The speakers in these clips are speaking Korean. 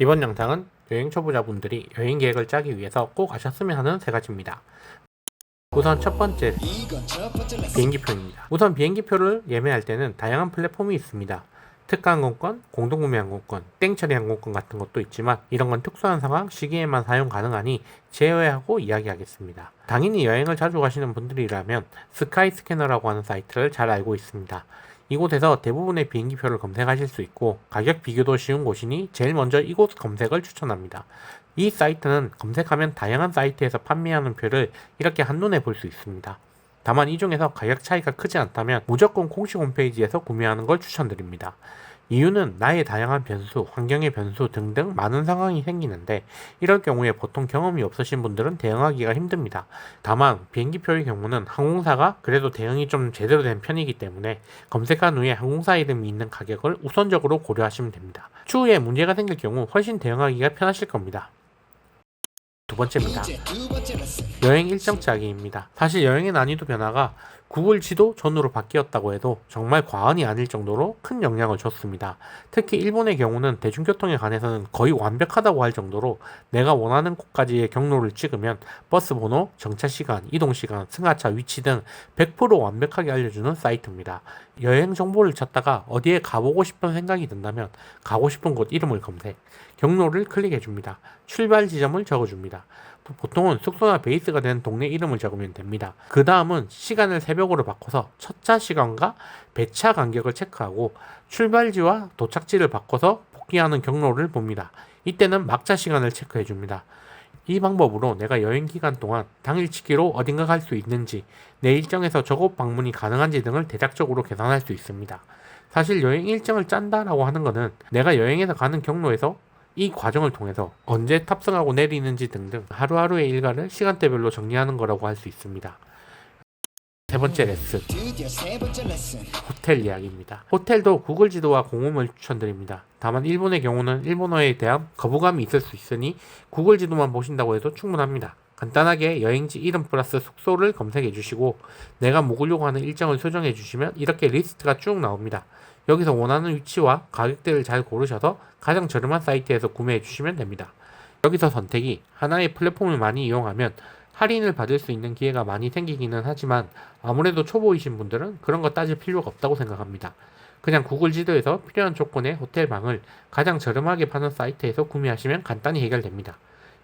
이번 영상은 여행 초보자분들이 여행 계획을 짜기 위해서 꼭 아셨으면 하는 세 가지입니다. 우선 첫 번째 비행기표입니다. 우선 비행기표를 예매할 때는 다양한 플랫폼이 있습니다. 특가 항공권, 공동구매 항공권, 땡처리 항공권 같은 것도 있지만 이런 건 특수한 상황, 시기에만 사용 가능하니 제외하고 이야기하겠습니다. 당연히 여행을 자주 가시는 분들이라면 스카이 스캐너라고 하는 사이트를 잘 알고 있습니다. 이곳에서 대부분의 비행기표를 검색하실 수 있고 가격 비교도 쉬운 곳이니 제일 먼저 이곳 검색을 추천합니다. 이 사이트는 검색하면 다양한 사이트에서 판매하는 표를 이렇게 한눈에 볼 수 있습니다. 다만 이 중에서 가격 차이가 크지 않다면 무조건 공식 홈페이지에서 구매하는 걸 추천드립니다. 이유는 나의 다양한 변수, 환경의 변수 등등 많은 상황이 생기는데 이럴 경우에 보통 경험이 없으신 분들은 대응하기가 힘듭니다. 다만 비행기표의 경우는 항공사가 그래도 대응이 좀 제대로 된 편이기 때문에 검색한 후에 항공사 이름이 있는 가격을 우선적으로 고려하시면 됩니다. 추후에 문제가 생길 경우 훨씬 대응하기가 편하실 겁니다. 두 번째입니다. 여행 일정 짜기입니다. 사실 여행의 난이도 변화가 구글 지도 전후로 바뀌었다고 해도 정말 과언이 아닐 정도로 큰 영향을 줬습니다. 특히 일본의 경우는 대중교통에 관해서는 거의 완벽하다고 할 정도로 내가 원하는 곳까지의 경로를 찍으면 버스 번호, 정차 시간, 이동 시간, 승하차 위치 등 100% 완벽하게 알려주는 사이트입니다. 여행 정보를 찾다가 어디에 가보고 싶은 생각이 든다면 가고 싶은 곳 이름을 검색, 경로를 클릭해 줍니다. 출발 지점을 적어 줍니다. 보통은 숙소나 베이스가 된 동네 이름을 적으면 됩니다. 그 다음은 시간을 새벽 으로 바꿔서 첫차 시간과 배차 간격을 체크하고 출발지와 도착지를 바꿔서 복귀하는 경로를 봅니다. 이때는 막차 시간을 체크해 줍니다. 이 방법으로 내가 여행 기간 동안 당일치기로 어딘가 갈 수 있는지, 내 일정에서 저곳 방문이 가능한지 등을 대략적으로 계산할 수 있습니다. 사실 여행 일정을 짠다라고 하는 것은 내가 여행에서 가는 경로에서 이 과정을 통해서 언제 탑승하고 내리는지 등등 하루하루의 일과를 시간대별로 정리하는 거라고 할 수 있습니다. 세 번째 레슨 호텔 예약입니다. 호텔도 구글 지도와 공홈을 추천드립니다. 다만 일본의 경우는 일본어에 대한 거부감이 있을 수 있으니 구글 지도만 보신다고 해도 충분합니다. 간단하게 여행지 이름 플러스 숙소를 검색해 주시고 내가 묵으려고 하는 일정을 수정해 주시면 이렇게 리스트가 쭉 나옵니다. 여기서 원하는 위치와 가격대를 잘 고르셔서 가장 저렴한 사이트에서 구매해 주시면 됩니다. 여기서 선택이 하나의 플랫폼을 많이 이용하면 할인을 받을 수 있는 기회가 많이 생기기는 하지만 아무래도 초보이신 분들은 그런 거 따질 필요가 없다고 생각합니다. 그냥 구글 지도에서 필요한 조건의 호텔 방을 가장 저렴하게 파는 사이트에서 구매하시면 간단히 해결됩니다.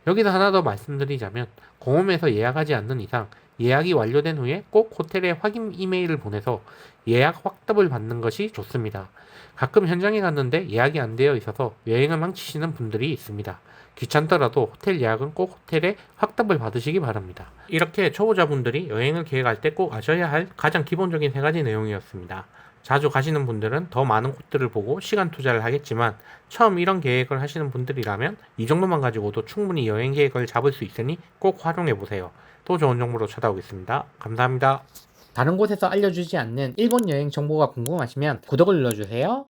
여기서 하나 더 말씀드리자면 공홈에서 예약하지 않는 이상 예약이 완료된 후에 꼭 호텔에 확인 이메일을 보내서 예약 확답을 받는 것이 좋습니다. 가끔 현장에 갔는데 예약이 안 되어 있어서 여행을 망치시는 분들이 있습니다. 귀찮더라도 호텔 예약은 꼭 호텔에 확답을 받으시기 바랍니다. 이렇게 초보자분들이 여행을 계획할 때 꼭 아셔야 할 가장 기본적인 세 가지 내용이었습니다. 자주 가시는 분들은 더 많은 곳들을 보고 시간 투자를 하겠지만 처음 이런 계획을 하시는 분들이라면 이 정도만 가지고도 충분히 여행 계획을 잡을 수 있으니 꼭 활용해 보세요. 또 좋은 정보로 찾아오겠습니다. 감사합니다. 다른 곳에서 알려주지 않는 일본 여행 정보가 궁금하시면 구독을 눌러주세요.